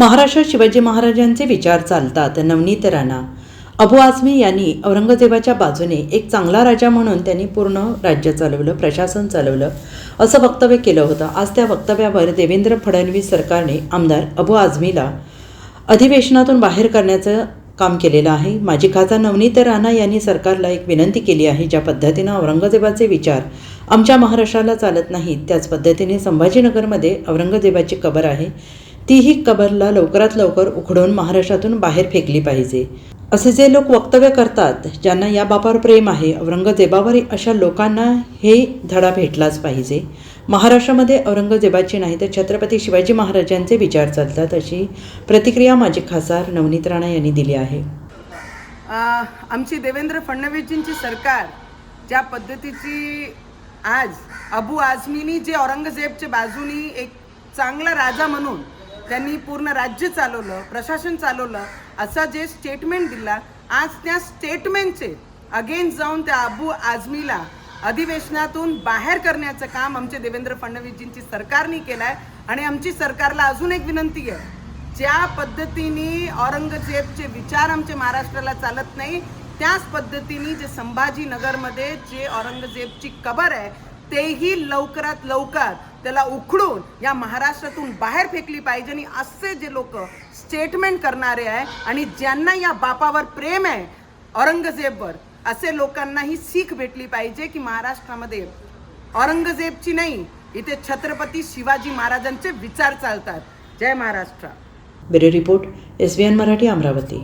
महाराष्ट्रात शिवाजी महाराजांचे विचार चालतात नवनीत राणा अबू आझमी यांनी औरंगजेबाच्या बाजूने एक चांगला राजा म्हणून त्यांनी पूर्ण राज्य चालवलं प्रशासन चालवलं असं वक्तव्य केलं होतं. आज त्या वक्तव्यावर देवेंद्र फडणवीस सरकारने आमदार अबू आझमीला अधिवेशनातून बाहेर करण्याचं काम केलेलं आहे. माजी खासदार नवनीत राणा यांनी सरकारला एक विनंती केली आहे ज्या पद्धतीनं औरंगजेबाचे विचार आमच्या महाराष्ट्राला चालत नाहीत त्याच पद्धतीने संभाजीनगरमध्ये औरंगजेबाची कबर आहे. तीही कबरला लवकरात लवकर उखडून महाराष्ट्रातून बाहेर फेकली पाहिजे. असे जे लोक वक्तव्य करतात ज्यांना या बापावर प्रेम आहे औरंगजेबावर अशा लोकांना हे धडा भेटलाच पाहिजे. महाराष्ट्रामध्ये औरंगजेबाची नाही तर छत्रपती शिवाजी महाराजांचे विचार चालतात अशी प्रतिक्रिया माझी खासदार नवनीत राणा यांनी दिली आहे. आमची देवेंद्र फडणवीसजींची सरकार ज्या पद्धतीची आज अबू आझमीनी जे औरंगजेबच्या बाजूनी एक चांगला राजा म्हणून त्यांनी पूर्ण राज्य चालवलं प्रशासन चालवलं असं जे स्टेटमेंट दिला आज त्या स्टेटमेंटचे अगेन्स्ट जाऊन त्या अबू आझमीला अधिवेशनातून बाहेर करण्याचं काम आमचे देवेंद्र फडणवीसजींची सरकारने केलं आहे आणि आमची सरकारला अजून एक विनंती आहे ज्या पद्धतीने औरंगजेबचे विचार आमच्या महाराष्ट्राला चालत नाही त्याच पद्धतीने जे संभाजीनगरमध्ये जे औरंगजेबची कबर आहे तेही लवकरात लवकर त्याला उखडून या महाराष्ट्रातून बाहेर फेकली पाहिजे आणि असे जे लोक स्टेटमेंट करणारे आहे आणि ज्यांना या बापावर प्रेम आहे औरंगजेबवर असे लोकांना ही सीख भेटली पाहिजे की महाराष्ट्रामध्ये औरंगजेबची नाही इथे छत्रपती शिवाजी महाराजांचे विचार चालतात. Jai Maharashtra. Bureau report S B N Marathi Amravati.